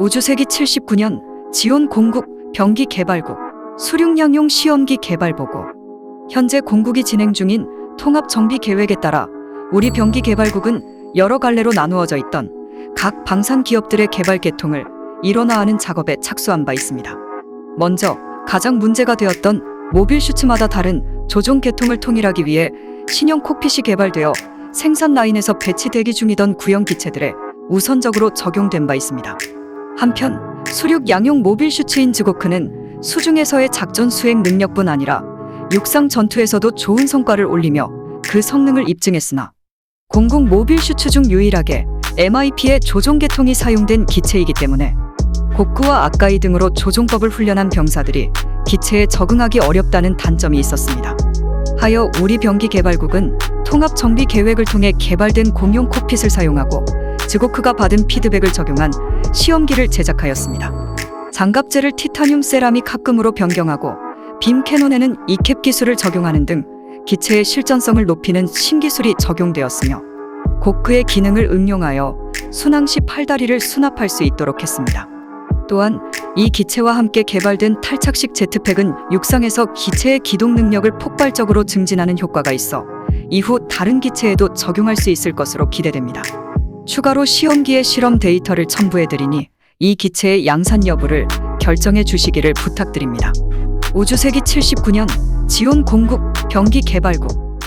우주세기 79년 지온 공국 병기 개발국 수륙양용 시험기 개발 보고 현재 공국이 진행 중인 통합 정비 계획에 따라 우리 병기 개발국은 여러 갈래로 나누어져 있던 각 방산 기업들의 개발 개통을 일원화하는 작업에 착수한 바 있습니다. 먼저 가장 문제가 되었던 모빌 슈츠마다 다른 조종 계통을 통일하기 위해 신형 콕핏이 개발되어 생산 라인에서 배치 대기 중이던 구형 기체들에 우선적으로 적용된 바 있습니다. 한편 수륙 양용 모빌 슈츠인 즈고크는 수중에서의 작전 수행 능력뿐 아니라 육상 전투에서도 좋은 성과를 올리며 그 성능을 입증했으나 공국 모빌 슈츠 중 유일하게 MIP의 조종 계통이 사용된 기체이기 때문에 곡구와 아까이 등으로 조종법을 훈련한 병사들이 기체에 적응하기 어렵다는 단점이 있었습니다. 하여 우리 병기 개발국은 통합 정비 계획을 통해 개발된 공용 콕핏을 사용하고 즈고크가 받은 피드백을 적용한 시험기를 제작하였습니다. 장갑재를 티타늄 세라믹 합금으로 변경하고 빔 캐논에는 이캡 기술을 적용하는 등 기체의 실전성을 높이는 신기술이 적용되었으며 고크의 기능을 응용하여 순항 시 팔다리를 수납할 수 있도록 했습니다. 또한 이 기체와 함께 개발된 탈착식 제트팩은 육상에서 기체의 기동 능력을 폭발적으로 증진하는 효과가 있어 이후 다른 기체에도 적용할 수 있을 것으로 기대됩니다. 추가로 시험기의 실험 데이터를 첨부해드리니 이 기체의 양산 여부를 결정해 주시기를 부탁드립니다. 우주세기 79년 지온 공국 병기 개발국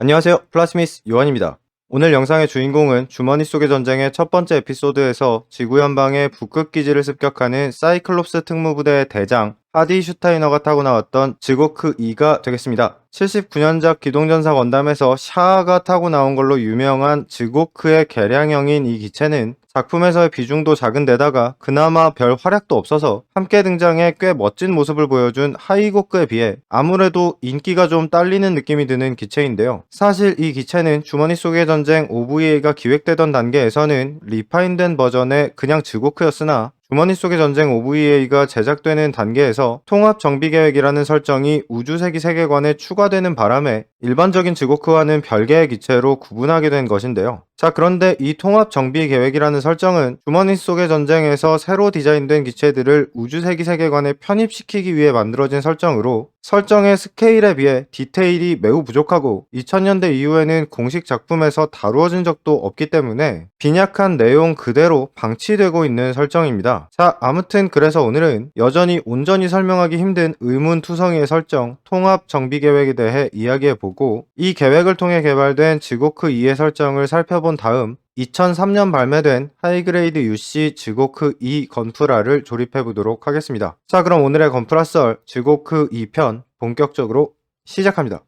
안녕하세요. 플라스미스 요한입니다. 오늘 영상의 주인공은 주머니 속의 전쟁의 첫 번째 에피소드에서 지구 연방의 북극 기지를 습격하는 사이클롭스 특무부대의 대장 하디 슈타이너가 타고 나왔던 지고크 2가 되겠습니다. 79년작 기동전사 건담에서 샤아가 타고 나온 걸로 유명한 지고크의 개량형인 이 기체는 작품에서의 비중도 작은 데다가 그나마 별 활약도 없어서 함께 등장해 꽤 멋진 모습을 보여준 하이고크에 비해 아무래도 인기가 좀 딸리는 느낌이 드는 기체인데요. 사실 이 기체는 주머니 속의 전쟁 OVA가 기획되던 단계에서는 리파인된 버전의 그냥 지고크였으나 주머니 속의 전쟁 OVA가 제작되는 단계에서 통합 정비 계획이라는 설정이 우주세기 세계관에 추가되는 바람에 일반적인 지고크와는 별개의 기체로 구분하게 된 것인데요. 자, 그런데 이 통합 정비 계획이라는 설정은 주머니 속의 전쟁에서 새로 디자인된 기체들을 우주세기 세계관에 편입시키기 위해 만들어진 설정으로 설정의 스케일에 비해 디테일이 매우 부족하고 2000년대 이후에는 공식 작품에서 다루어진 적도 없기 때문에 빈약한 내용 그대로 방치되고 있는 설정입니다. 자, 아무튼 그래서 오늘은 여전히 온전히 설명하기 힘든 의문투성이의 설정, 통합 정비 계획에 대해 이야기해보고 이 계획을 통해 개발된 지고크 2의 설정을 살펴본 다음 2003년 발매된 하이그레이드 UC 지고크 2 건프라를 조립해 보도록 하겠습니다. 자, 그럼 오늘의 건프라 썰 지고크 2편 본격적으로 시작합니다.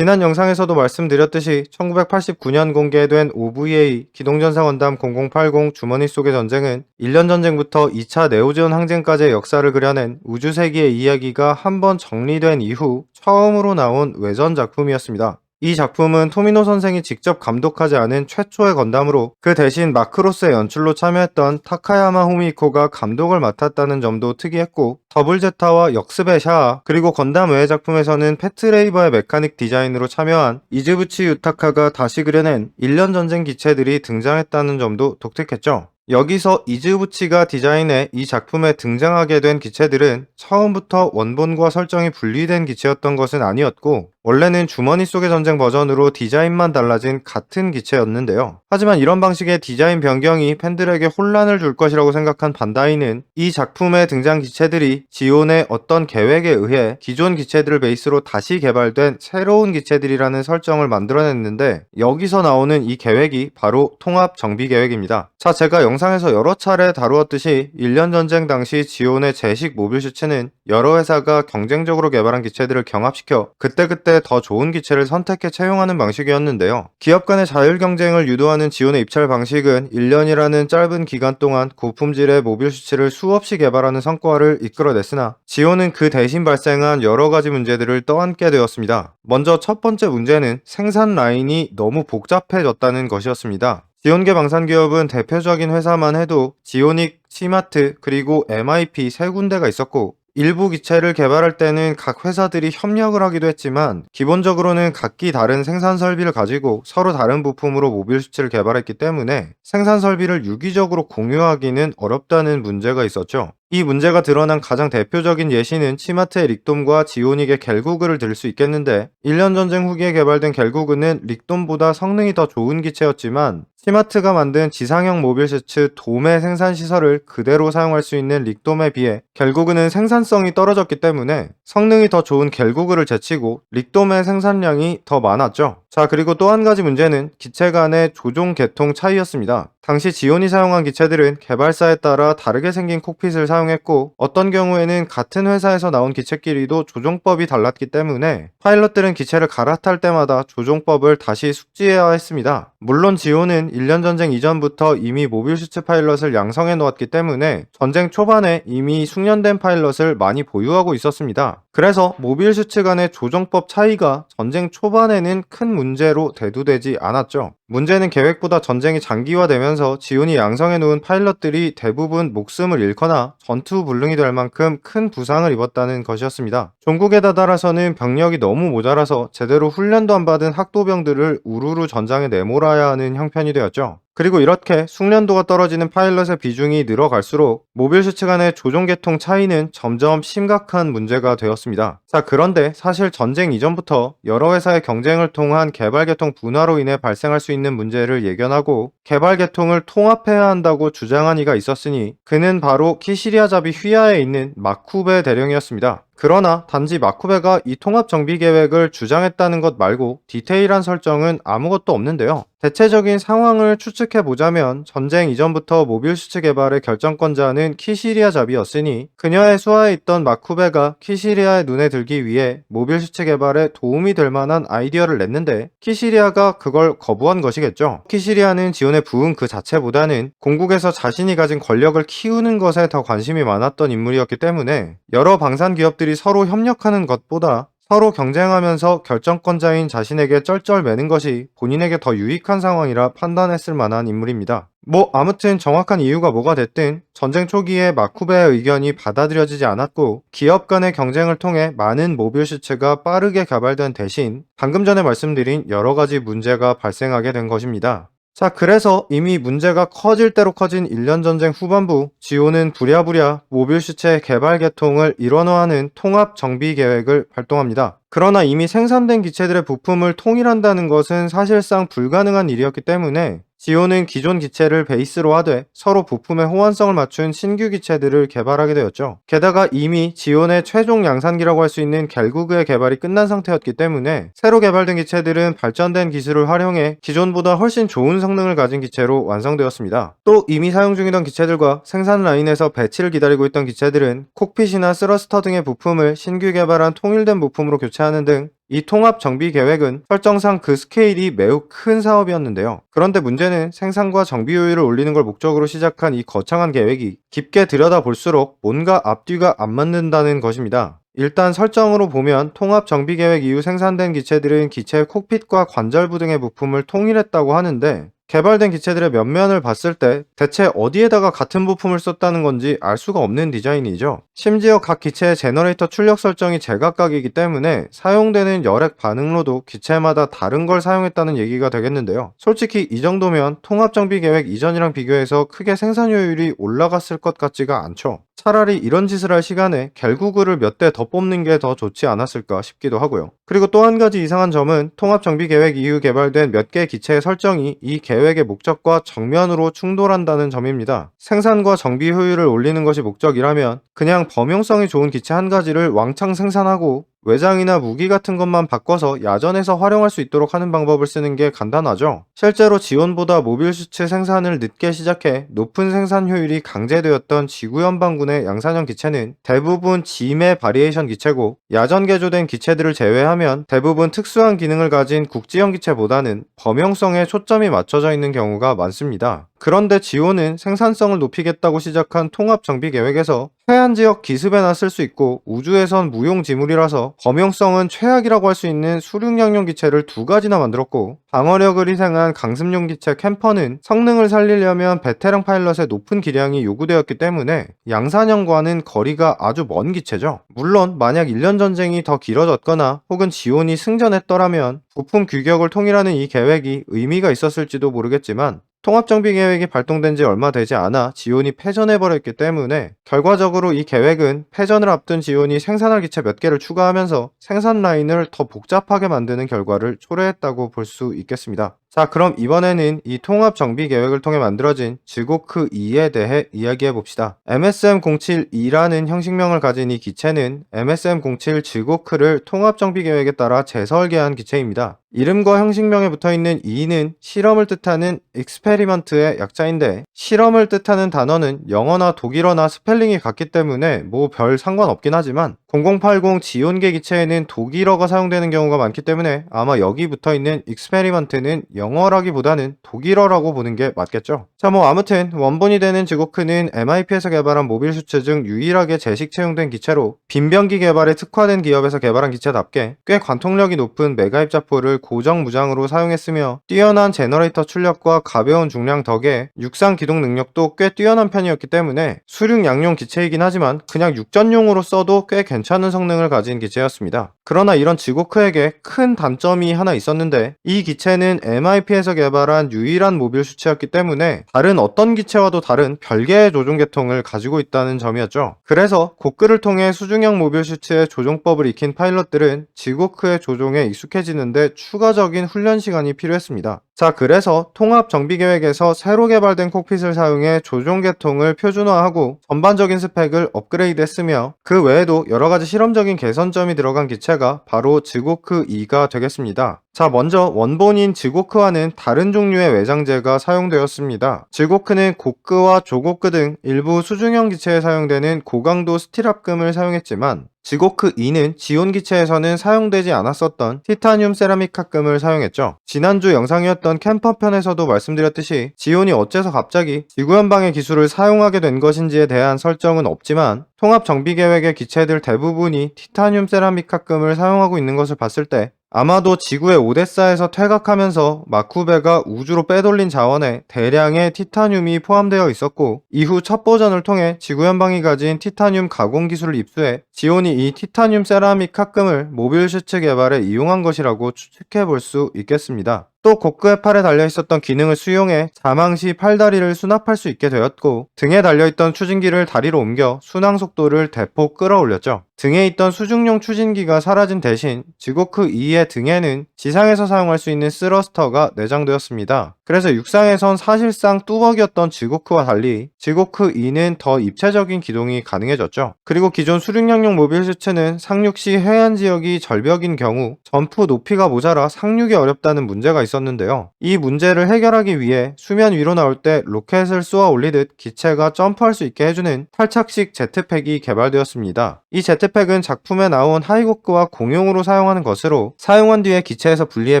지난 영상에서도 말씀드렸듯이 1989년 공개된 OVA 기동전사 건담 0080 주머니 속의 전쟁은 1년 전쟁부터 2차 네오지온 항쟁까지의 역사를 그려낸 우주세기의 이야기가 한번 정리된 이후 처음으로 나온 외전 작품이었습니다. 이 작품은 토미노 선생이 직접 감독하지 않은 최초의 건담으로 그 대신 마크로스의 연출로 참여했던 타카야마 후미코가 감독을 맡았다는 점도 특이했고 더블제타와 역습의 샤아 그리고 건담 외의 작품에서는 패트레이버의 메카닉 디자인으로 참여한 이즈부치 유타카가 다시 그려낸 1년 전쟁 기체들이 등장했다는 점도 독특했죠. 여기서 이즈부치가 디자인해 이 작품에 등장하게 된 기체들은 처음부터 원본과 설정이 분리된 기체였던 것은 아니었고 원래는 주머니 속의 전쟁 버전으로 디자인만 달라진 같은 기체였는데요. 하지만 이런 방식의 디자인 변경이 팬들에게 혼란을 줄 것이라고 생각한 반다이는 이 작품의 등장 기체들이 지온의 어떤 계획에 의해 기존 기체들을 베이스로 다시 개발된 새로운 기체들이라는 설정을 만들어냈는데 여기서 나오는 이 계획이 바로 통합 정비 계획입니다. 자, 제가 영 상에서 여러 차례 다루었듯이 1년 전쟁 당시 지온의 제식 모빌 슈츠는 여러 회사가 경쟁적으로 개발한 기체들을 경합시켜 그때그때 더 좋은 기체를 선택해 채용하는 방식이었는데요. 기업 간의 자율 경쟁을 유도하는 지온의 입찰 방식은 1년이라는 짧은 기간 동안 고품질의 모빌 슈츠를 수없이 개발하는 성과를 이끌어냈으나 지온은 그 대신 발생한 여러 가지 문제들을 떠안게 되었습니다. 먼저 첫 번째 문제는 생산 라인이 너무 복잡해졌다는 것이었습니다. 지온계 방산기업은 대표적인 회사만 해도 지오닉, 시마트, 그리고 MIP 세 군데가 있었고 일부 기체를 개발할 때는 각 회사들이 협력을 하기도 했지만 기본적으로는 각기 다른 생산 설비를 가지고 서로 다른 부품으로 모빌 수치를 개발했기 때문에 생산 설비를 유기적으로 공유하기는 어렵다는 문제가 있었죠. 이 문제가 드러난 가장 대표적인 예시는 치마트의 릭돔과 지오닉의 겔구그를 들 수 있겠는데 1년 전쟁 후기에 개발된 겔구그는 릭돔보다 성능이 더 좋은 기체였지만 치마트가 만든 지상형 모빌 셔츠 돔의 생산 시설을 그대로 사용할 수 있는 릭돔에 비해 겔구그는 생산성이 떨어졌기 때문에 성능이 더 좋은 겔구그를 제치고 릭돔의 생산량이 더 많았죠. 자 그리고 또 한 가지 문제는 기체 간의 조종 계통 차이였습니다. 당시 지온이 사용한 기체들은 개발사에 따라 다르게 생긴 콕핏을 사용했고 어떤 경우에는 같은 회사에서 나온 기체끼리도 조종법이 달랐기 때문에 파일럿들은 기체를 갈아탈 때마다 조종법을 다시 숙지해야 했습니다. 물론 지온은 1년 전쟁 이전부터 이미 모빌 슈츠 파일럿을 양성해 놓았기 때문에 전쟁 초반에 이미 숙련된 파일럿을 많이 보유하고 있었습니다. 그래서 모빌 슈츠 간의 조종법 차이가 전쟁 초반에는 큰 문제로 대두되지 않았죠. 문제는 계획보다 전쟁이 장기화되면서 지온이 양성해 놓은 파일럿들이 대부분 목숨을 잃거나 전투 불능이 될 만큼 큰 부상을 입었다는 것이었습니다. 종국에 다다라서는 병력이 너무 모자라서 제대로 훈련도 안 받은 학도병들을 우르르 전장에 내몰아야 하는 형편이 되었죠. 그리고 이렇게 숙련도가 떨어지는 파일럿의 비중이 늘어갈수록 모빌 슈츠 간의 조종 계통 차이는 점점 심각한 문제가 되었습니다. 자, 그런데 사실 전쟁 이전부터 여러 회사의 경쟁을 통한 개발 계통 분화로 인해 발생할 수 있는 문제를 예견하고 개발 계통을 통합해야 한다고 주장한 이가 있었으니 그는 바로 키시리아 잡이 휘하에 있는 마쿠베 대령이었습니다. 그러나 단지 마쿠베가 이 통합 정비 계획을 주장했다는 것 말고 디테일한 설정은 아무것도 없는데요. 대체적인 상황을 추측해 보자면 전쟁 이전부터 모빌 슈츠 개발의 결정권자는 키시리아 잡이었으니 그녀의 수하에 있던 마쿠베가 키시리아의 눈에 들기 위해 모빌 슈츠 개발에 도움이 될 만한 아이디어를 냈는데 키시리아가 그걸 거부한 것이겠죠. 키시리아는 지원에 부은 그 자체보다는 공국에서 자신이 가진 권력을 키우는 것에 더 관심이 많았던 인물이었기 때문에 여러 방산 기업들이 서로 협력하는 것보다 서로 경쟁하면서 결정권자인 자신에게 쩔쩔매는 것이 본인에게 더 유익한 상황이라 판단했을 만한 인물입니다. 뭐 아무튼 정확한 이유가 뭐가 됐든 전쟁 초기에 마쿠베의 의견이 받아들여지지 않았고 기업 간의 경쟁을 통해 많은 모빌 슈츠가 빠르게 개발된 대신 방금 전에 말씀드린 여러 가지 문제가 발생하게 된 것입니다. 자, 그래서 이미 문제가 커질 대로 커진 1년 전쟁 후반부, 지오는 부랴부랴 모빌 슈츠의 개발 계통을 일원화하는 통합 정비 계획을 발동합니다. 그러나 이미 생산된 기체들의 부품을 통일한다는 것은 사실상 불가능한 일이었기 때문에 지오는 기존 기체를 베이스로 하되 서로 부품의 호환성을 맞춘 신규 기체들을 개발하게 되었죠. 게다가 이미 지온의 최종 양산기라고 할 수 있는 갤구그의 개발이 끝난 상태였기 때문에 새로 개발된 기체들은 발전된 기술을 활용해 기존보다 훨씬 좋은 성능을 가진 기체로 완성되었습니다. 또 이미 사용 중이던 기체들과 생산 라인에서 배치를 기다리고 있던 기체들은 콕핏이나 스러스터 등의 부품을 신규 개발한 통일된 부품으로 교체하는 등 이 통합 정비 계획은 설정상 그 스케일이 매우 큰 사업이었는데요. 그런데 문제는 생산과 정비 효율을 올리는 걸 목적으로 시작한 이 거창한 계획이 깊게 들여다볼수록 뭔가 앞뒤가 안 맞는다는 것입니다. 일단 설정으로 보면 통합 정비 계획 이후 생산된 기체들은 기체 의 콕핏과 관절부 등의 부품을 통일했다고 하는데 개발된 기체들의 면면을 봤을 때 대체 어디에다가 같은 부품을 썼다는 건지 알 수가 없는 디자인이죠. 심지어 각 기체의 제너레이터 출력 설정이 제각각이기 때문에 사용되는 열액 반응로도 기체마다 다른 걸 사용했다는 얘기가 되겠는데요. 솔직히 이 정도면 통합 정비 계획 이전이랑 비교해서 크게 생산 효율이 올라갔을 것 같지가 않죠. 차라리 이런 짓을 할 시간에 갤구글을 몇 대 더 뽑는 게 더 좋지 않았을까 싶기도 하고요. 그리고 또 한 가지 이상한 점은 통합 정비 계획 이후 개발된 몇 개 기체의 설정이 이 계획의 목적과 정면으로 충돌한다는 점입니다. 생산과 정비 효율을 올리는 것이 목적이라면 그냥 범용성이 좋은 기체 한 가지를 왕창 생산하고 외장이나 무기 같은 것만 바꿔서 야전에서 활용할 수 있도록 하는 방법을 쓰는 게 간단하죠. 실제로 지원보다 모빌 슈츠 생산을 늦게 시작해 높은 생산 효율이 강제되었던 지구 연방군의 양산형 기체는 대부분 짐의 바리에이션 기체고 야전 개조된 기체들을 제외하면 대부분 특수한 기능을 가진 국지형 기체보다는 범용성에 초점이 맞춰져 있는 경우가 많습니다. 그런데 지오는 생산성을 높이겠다고 시작한 통합 정비 계획에서 해안 지역 기습에나 쓸 수 있고 우주에선 무용 지물이라서 범용성은 최악이라고 할 수 있는 수륙양용 기체를 두 가지나 만들었고 방어력을 희생한 강습용 기체 캠퍼는 성능을 살리려면 베테랑 파일럿의 높은 기량이 요구되었기 때문에 양산형과는 거리가 아주 먼 기체죠. 물론 만약 1년 전쟁이 더 길어졌거나 혹은 지온이 승전했더라면 부품 규격을 통일하는 이 계획이 의미가 있었을지도 모르겠지만 통합정비 계획이 발동된 지 얼마 되지 않아 지온이 패전해버렸기 때문에 결과적으로 이 계획은 패전을 앞둔 지온이 생산할 기체 몇 개를 추가하면서 생산 라인을 더 복잡하게 만드는 결과를 초래했다고 볼 수 있겠습니다. 자 그럼 이번에는 이 통합 정비 계획을 통해 만들어진 지고크 2에 대해 이야기해 봅시다. MSM-07-2라는 형식명을 가진 이 기체는 MSM-07 지고크를 통합 정비 계획에 따라 재설계한 기체입니다. 이름과 형식명에 붙어 있는 2는 실험을 뜻하는 exsperiment의 약자인데 실험을 뜻하는 단어는 영어나 독일어나 스펠링이 같기 때문에 뭐 별 상관없긴 하지만 0080 지온계 기체에는 독일어가 사용되는 경우가 많기 때문에 아마 여기 붙어 있는 experiment는 영어라기보다는 독일어라고 보는 게 맞겠죠. 자 뭐 아무튼 원본이 되는 지고크는 MIP에서 개발한 모빌 슈츠 중 유일하게 제식 채용된 기체로 빈병기 개발에 특화된 기업에서 개발한 기체답게 꽤 관통력이 높은 메가 입 자포를 고정 무장으로 사용했으며 뛰어난 제너레이터 출력과 가벼운 중량 덕에 육상 기동 능력도 꽤 뛰어난 편이었기 때문에 수륙 양용 기체이긴 하지만 그냥 육전용으로 써도 꽤 괜찮은 성능을 가진 기체였습니다. 그러나 이런 지고크에게 큰 단점이 하나 있었는데 이 기체는 MIP에서 개발한 유일한 모빌 슈츠였기 때문에 다른 어떤 기체와도 다른 별개의 조종 계통을 가지고 있다는 점이었죠. 그래서 고크를 통해 수중형 모빌 슈츠의 조종법을 익힌 파일럿들은 지고크의 조종에 익숙해지는데 추가적인 훈련 시간이 필요했습니다. 자, 그래서 통합 정비 계획에서 새로 개발된 콕핏을 사용해 조종 계통을 표준화하고 전반적인 스펙을 업그레이드했으며 그 외에도 여러 가지 실험적인 개선점이 들어간 기체가 바로 지고크 2가 되겠습니다. 자, 먼저 원본인 지고크와는 다른 종류의 외장재가 사용되었습니다. 지고크는 고크와 조고크 등 일부 수중형 기체에 사용되는 고강도 스틸합금을 사용했지만 지고크 2는 지온 기체에서는 사용되지 않았었던 티타늄 세라믹 합금을 사용했죠. 지난주 영상이었던 캠퍼 편에서도 말씀드렸듯이 지온이 어째서 갑자기 지구연방의 기술을 사용하게 된 것인지에 대한 설정은 없지만 통합 정비 계획의 기체들 대부분이 티타늄 세라믹 합금을 사용하고 있는 것을 봤을 때 아마도 지구의 오데사에서 퇴각하면서 마쿠베가 우주로 빼돌린 자원에 대량의 티타늄이 포함되어 있었고 이후 첫 버전을 통해 지구 연방이 가진 티타늄 가공 기술을 입수해 지온이 이 티타늄 세라믹 합금을 모빌 슈츠 개발에 이용한 것이라고 추측해 볼 수 있겠습니다. 또 고크의 팔에 달려 있었던 기능을 수용해 자망시 팔다리를 수납할 수 있게 되었고 등에 달려 있던 추진기를 다리로 옮겨 순항 속도를 대폭 끌어올렸죠. 등에 있던 수중용 추진기가 사라진 대신 지고크 2의 등에는 지상에서 사용할 수 있는 스러스터가 내장되었습니다. 그래서 육상에선 사실상 뚜벅이었던 지고크와 달리 지고크 2는 더 입체적인 기동이 가능해졌죠. 그리고 기존 수륙량용 모빌 슈츠는 상륙 시 해안 지역이 절벽인 경우 점프 높이가 모자라 상륙이 어렵다는 문제가 있었 는데요. 이 문제를 해결하기 위해 수면 위로 나올 때 로켓을 쏘아 올리듯 기체가 점프할 수 있게 해주는 탈착식 제트팩이 개발되었습니다. 이 제트팩은 작품에 나온 하이고크와 공용으로 사용하는 것으로 사용한 뒤에 기체에서 분리해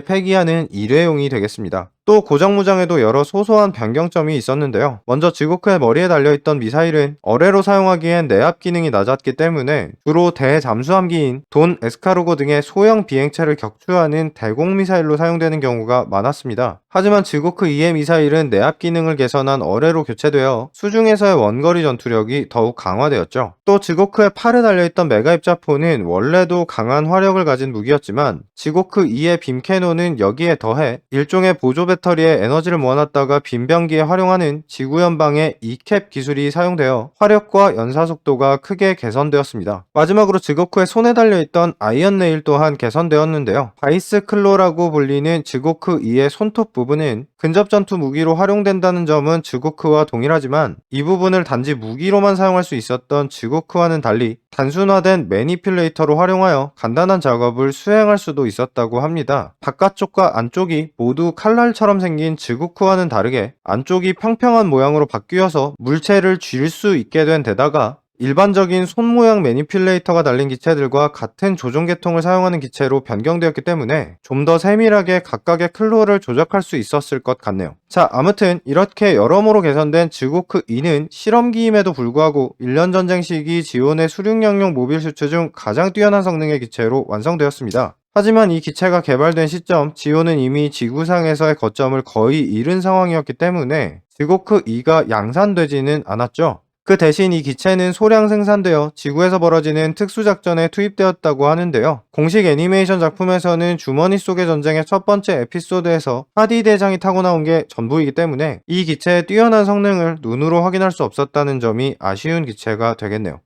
폐기하는 일회용이 되겠습니다. 또 고정무장에도 여러 소소한 변경점이 있었는데요. 먼저 지고크의 머리에 달려있던 미사일은 어뢰로 사용하기엔 내압 기능이 낮았기 때문에 주로 대잠수함기인 돈 에스카르고 등의 소형 비행체를 격추하는 대공 미사일로 사용되는 경우가 많았습니다. 하지만 지고크 2의 미사일은 내압 기능을 개선한 어뢰로 교체되어 수중에서의 원거리 전투력이 더욱 강화되었죠. 또 지고크의 팔에 달려있던 메가 입자포는 원래도 강한 화력을 가진 무기였지만 지고크 2의 빔 캐논은 여기에 더해 일종의 보조 배 터리에 에너지를 모아놨다가 빈병기에 활용하는 지구연방의 ECAP 기술이 사용되어 화력과 연사 속도가 크게 개선되었습니다. 마지막으로 지고크의 손에 달려있던 아이언 네일 또한 개선되었는데요. 바이스 클로라고 불리는 지고크 2의 손톱 부분은 근접 전투 무기로 활용된다는 점은 지고크와 동일하지만 이 부분을 단지 무기로만 사용할 수 있었던 지고크와는 달리 단순화된 매니퓰레이터로 활용하여 간단한 작업을 수행할 수도 있었다고 합니다. 바깥쪽과 안쪽이 모두 칼날처럼 생긴 지구크와는 다르게 안쪽이 평평한 모양으로 바뀌어서 물체를 쥘 수 있게 된 데다가 일반적인 손 모양 매니퓰레이터가 달린 기체들과 같은 조종 계통을 사용하는 기체로 변경되었기 때문에 좀 더 세밀하게 각각의 클로를 조작할 수 있었을 것 같네요. 자, 아무튼 이렇게 여러모로 개선된 지고크 2는 실험기임에도 불구하고 1년 전쟁 시기 지온의 수륙양용 모빌 슈츠 중 가장 뛰어난 성능의 기체로 완성되었습니다. 하지만 이 기체가 개발된 시점, 지온은 이미 지구상에서의 거점을 거의 잃은 상황이었기 때문에 지고크 2가 양산되지는 않았죠. 그 대신 이 기체는 소량 생산되어 지구에서 벌어지는 특수작전에 투입되었다고 하는데요. 공식 애니메이션 작품에서는 주머니 속의 전쟁의 첫 번째 에피소드에서 하디 대장이 타고 나온 게 전부이기 때문에 이 기체의 뛰어난 성능을 눈으로 확인할 수 없었다는 점이 아쉬운 기체가 되겠네요.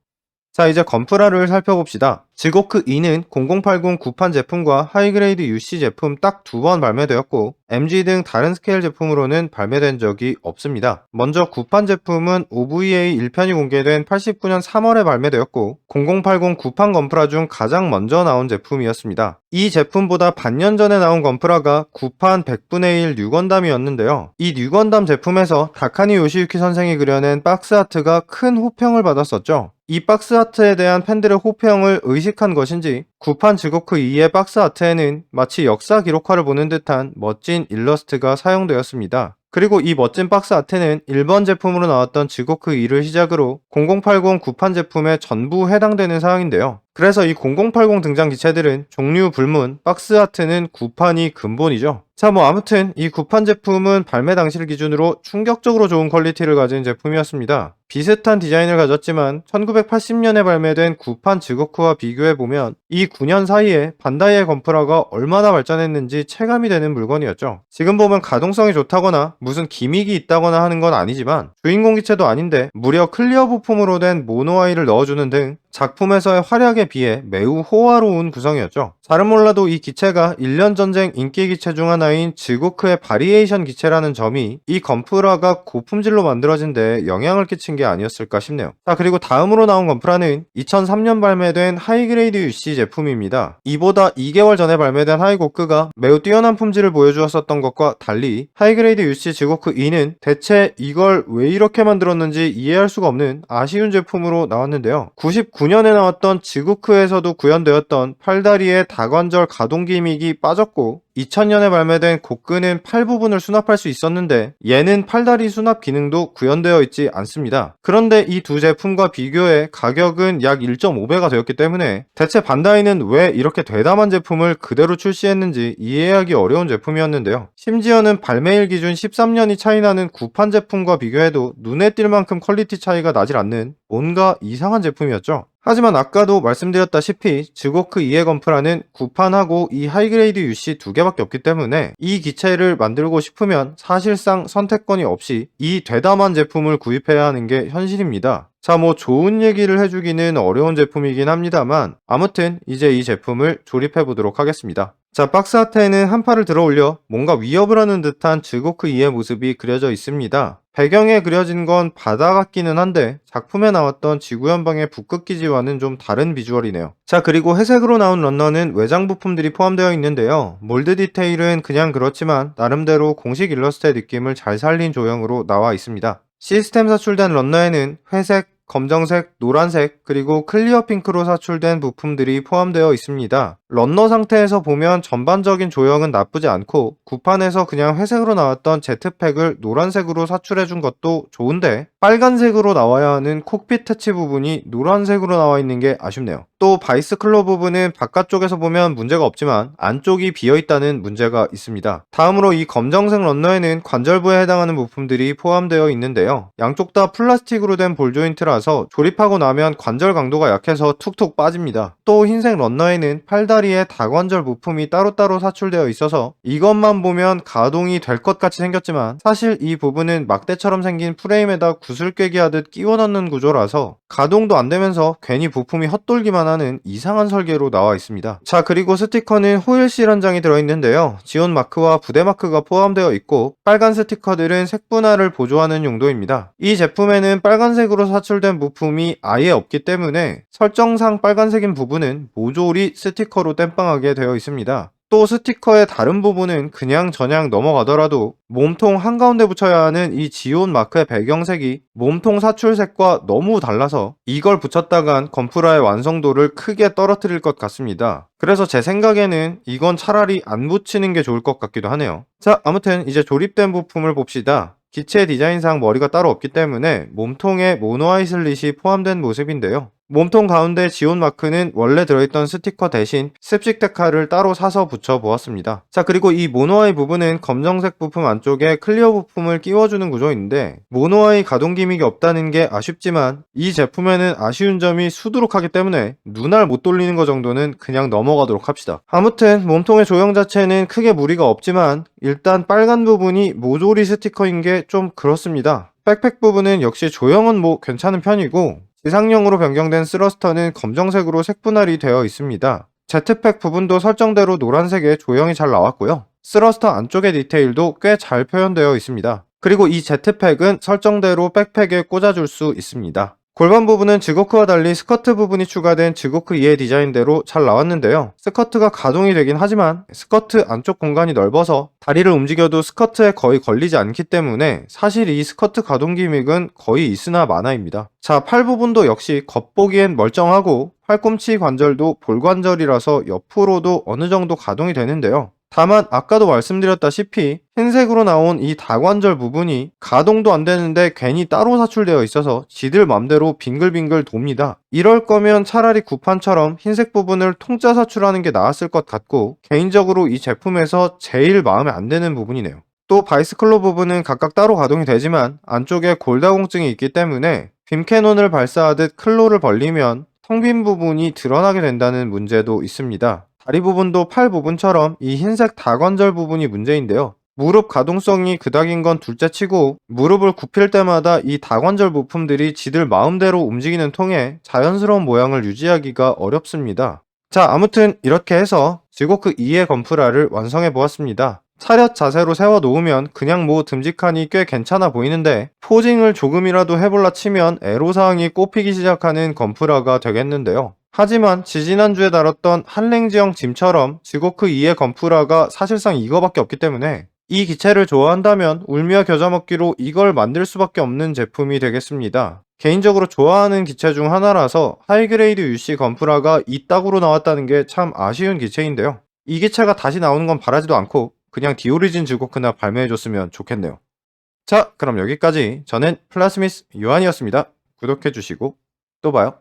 자, 이제 건프라를 살펴봅시다. 지고크 2는 0080 구판 제품과 하이그레이드 UC 제품 딱 두 번 발매되었고, MG 등 다른 스케일 제품으로는 발매된 적이 없습니다. 먼저 구판 제품은 OVA 1편이 공개된 89년 3월에 발매되었고, 0080 구판 건프라 중 가장 먼저 나온 제품이었습니다. 이 제품보다 반년 전에 나온 건프라가 구판 100분의 1 뉴건담이었는데요. 이 뉴건담 제품에서 다카니 요시유키 선생이 그려낸 박스 아트가 큰 호평을 받았었죠. 이 박스 아트에 대한 팬들의 호평을 의식한 것인지 구판 지고크 2의 박스 아트에는 마치 역사 기록화를 보는 듯한 멋진 일러스트가 사용되었습니다. 그리고 이 멋진 박스 아트는 일본 제품으로 나왔던 지고크 2를 시작으로 0080 구판 제품에 전부 해당되는 사항인데요. 그래서 이 0080 등장 기체들은 종류 불문, 박스 아트는 구판이 근본이죠. 자, 뭐 아무튼 이 구판 제품은 발매 당시를 기준으로 충격적으로 좋은 퀄리티를 가진 제품이었습니다. 비슷한 디자인을 가졌지만 1980년에 발매된 구판 지고크와 비교해보면 이 9년 사이에 반다이의 건프라가 얼마나 발전했는지 체감이 되는 물건이었죠. 지금 보면 가동성이 좋다거나 무슨 기믹이 있다거나 하는 건 아니지만 주인공 기체도 아닌데 무려 클리어 부품으로 된 모노아이를 넣어주는 등 작품에서의 비해 매우 호화로운 구성이었죠. 잘은 몰라도 이 기체가 1년 전쟁 인기 기체 중 하나인 지고크의 바리에이션 기체라는 점이 이 건프라가 고품질로 만들어진 데 영향을 끼친 게 아니었을까 싶네요. 자, 그리고 다음으로 나온 건프라는 2003년 발매된 하이그레이드 UC 제품입니다. 이보다 2개월 전에 발매된 하이고크가 매우 뛰어난 품질을 보여주었었던 것과 달리 하이그레이드 UC 지고크 2는 대체 이걸 왜 이렇게 만들었는지 이해할 수가 없는 아쉬운 제품으로 나왔는데요. 99년에 나왔던 지구크에서도 구현되었던 팔다리의 다관절 가동 기믹이 빠졌고 2000년에 발매된 고크는 팔 부분을 수납할 수 있었는데 얘는 팔다리 수납 기능도 구현되어 있지 않습니다. 그런데 이 두 제품과 비교해 가격은 약 1.5배가 되었기 때문에 대체 반다이는 왜 이렇게 대담한 제품을 그대로 출시했는지 이해하기 어려운 제품이었는데요. 심지어는 발매일 기준 13년이 차이나는 구판 제품과 비교해도 눈에 띌 만큼 퀄리티 차이가 나질 않는 뭔가 이상한 제품이었죠. 하지만 아까도 말씀드렸다시피 지고크 2의 건프라는 구판하고 이 하이그레이드 UC 두 개밖에 없기 때문에 이 기체를 만들고 싶으면 사실상 선택권이 없이 이 대담한 제품을 구입해야 하는 게 현실입니다. 자, 뭐 좋은 얘기를 해주기는 어려운 제품이긴 합니다만 아무튼 이제 이 제품을 조립해 보도록 하겠습니다. 자, 박스 아트에는 한 팔을 들어 올려 뭔가 위협을 하는 듯한 지고크 2의 모습이 그려져 있습니다. 배경에 그려진 건 바다 같기는 한데 작품에 나왔던 지구연방의 북극 기지와는 좀 다른 비주얼이네요. 자 그리고 회색으로 나온 런너는 외장 부품들이 포함되어 있는데요. 몰드 디테일은 그냥 그렇지만 나름대로 공식 일러스트의 느낌을 잘 살린 조형으로 나와 있습니다. 시스템 사출된 런너에는 회색, 검정색, 노란색, 그리고 클리어 핑크로 사출된 부품들이 포함되어 있습니다. 런너 상태에서 보면 전반적인 조형은 나쁘지 않고 구판에서 그냥 회색으로 나왔던 제트팩을 노란색으로 사출해준 것도 좋은데 빨간색으로 나와야 하는 콕핏 터치 부분이 노란색으로 나와 있는 게 아쉽네요. 또 바이스클로 부분은 바깥쪽에서 보면 문제가 없지만 안쪽이 비어 있다는 문제가 있습니다. 다음으로 이 검정색 런너에는 관절부에 해당하는 부품들이 포함되어 있는데요. 양쪽 다 플라스틱으로 된 볼 조인트라서 조립하고 나면 관절 강도가 약해서 툭툭 빠집니다. 또 흰색 런너에는 팔다리에 다관절 부품이 따로따로 사출되어 있어서 이것만 보면 가동이 될 것 같이 생겼지만 사실 이 부분은 막대처럼 생긴 프레임에다 구슬 꿰기 하듯 끼워 넣는 구조라서 가동도 안 되면서 괜히 부품이 헛돌기만 하는 이상한 설계로 나와 있습니다. 자 그리고 스티커는 호일실 한 장이 들어있는데요. 지온 마크와 부대 마크가 포함되어 있고 빨간 스티커들은 색분할을 보조하는 용도입니다. 이 제품에는 빨간색으로 사출된 부품이 아예 없기 때문에 설정상 빨간색인 부분은 모조리 스티커로 땜빵하게 되어 있습니다. 또 스티커의 다른 부분은 그냥 저냥 넘어가더라도 몸통 한가운데 붙여야 하는 이 지온 마크의 배경색이 몸통 사출색과 너무 달라서 이걸 붙였다간 건프라의 완성도를 크게 떨어뜨릴 것 같습니다. 그래서 제 생각에는 이건 차라리 안 붙이는 게 좋을 것 같기도 하네요. 자, 아무튼 이제 조립된 부품을 봅시다. 기체 디자인상 머리가 따로 없기 때문에 몸통에 모노아이슬릿이 포함된 모습인데요. 몸통 가운데 지온 마크는 원래 들어있던 스티커 대신 습식 데카를 따로 사서 붙여보았습니다. 자 그리고 이 모노아이 부분은 검정색 부품 안쪽에 클리어 부품을 끼워주는 구조인데 모노아이 가동 기믹이 없다는 게 아쉽지만 이 제품에는 아쉬운 점이 수두룩하기 때문에 눈알 못 돌리는 것 정도는 그냥 넘어가도록 합시다. 아무튼 몸통의 조형 자체는 크게 무리가 없지만 일단 빨간 부분이 모조리 스티커인 게 좀 그렇습니다. 백팩 부분은 역시 조형은 뭐 괜찮은 편이고 지상형으로 변경된 스러스터는 검정색으로 색분할이 되어 있습니다. 제트팩 부분도 설정대로 노란색의 조형이 잘 나왔고요. 스러스터 안쪽의 디테일도 꽤 잘 표현되어 있습니다. 그리고 이 제트팩은 설정대로 백팩에 꽂아줄 수 있습니다. 골반 부분은 지고크와 달리 스커트 부분이 추가된 지고크 2의 디자인대로 잘 나왔는데요. 스커트가 가동이 되긴 하지만 스커트 안쪽 공간이 넓어서 다리를 움직여도 스커트에 거의 걸리지 않기 때문에 사실 이 스커트 가동 기믹은 거의 있으나 마나입니다. 자, 팔 부분도 역시 겉보기엔 멀쩡하고 팔꿈치 관절도 볼관절이라서 옆으로도 어느 정도 가동이 되는데요. 다만 아까도 말씀드렸다시피 흰색으로 나온 이 다관절 부분이 가동도 안 되는데 괜히 따로 사출되어 있어서 지들 맘대로 빙글빙글 돕니다. 이럴 거면 차라리 구판처럼 흰색 부분을 통짜 사출하는 게 나았을 것 같고 개인적으로 이 제품에서 제일 마음에 안 드는 부분이네요. 또 바이스클로 부분은 각각 따로 가동이 되지만 안쪽에 골다공증이 있기 때문에 빔캐논을 발사하듯 클로를 벌리면 텅 빈 부분이 드러나게 된다는 문제도 있습니다. 다리 부분도 팔 부분처럼 이 흰색 다관절 부분이 문제인데요. 무릎 가동성이 그닥인 건 둘째 치고 무릎을 굽힐 때마다 이 다관절 부품들이 지들 마음대로 움직이는 통에 자연스러운 모양을 유지하기가 어렵습니다. 자, 아무튼 이렇게 해서 지고크 2의 건프라를 완성해 보았습니다. 차렷 자세로 세워 놓으면 그냥 뭐 듬직하니 꽤 괜찮아 보이는데 포징을 조금이라도 해볼라 치면 애로사항이 꼽히기 시작하는 건프라가 되겠는데요. 하지만 지지난주에 다뤘던 한랭지형 짐처럼 지고크 2의 건프라가 사실상 이거밖에 없기 때문에 이 기체를 좋아한다면 울미와 겨자 먹기로 이걸 만들 수밖에 없는 제품이 되겠습니다. 개인적으로 좋아하는 기체 중 하나라서 하이그레이드 UC 건프라가 이따구로 나왔다는 게 참 아쉬운 기체인데요. 이 기체가 다시 나오는 건 바라지도 않고 그냥 디오리진 지고크나 발매해줬으면 좋겠네요. 자, 그럼 여기까지 저는 플라스미스 요한이었습니다. 구독해주시고 또 봐요.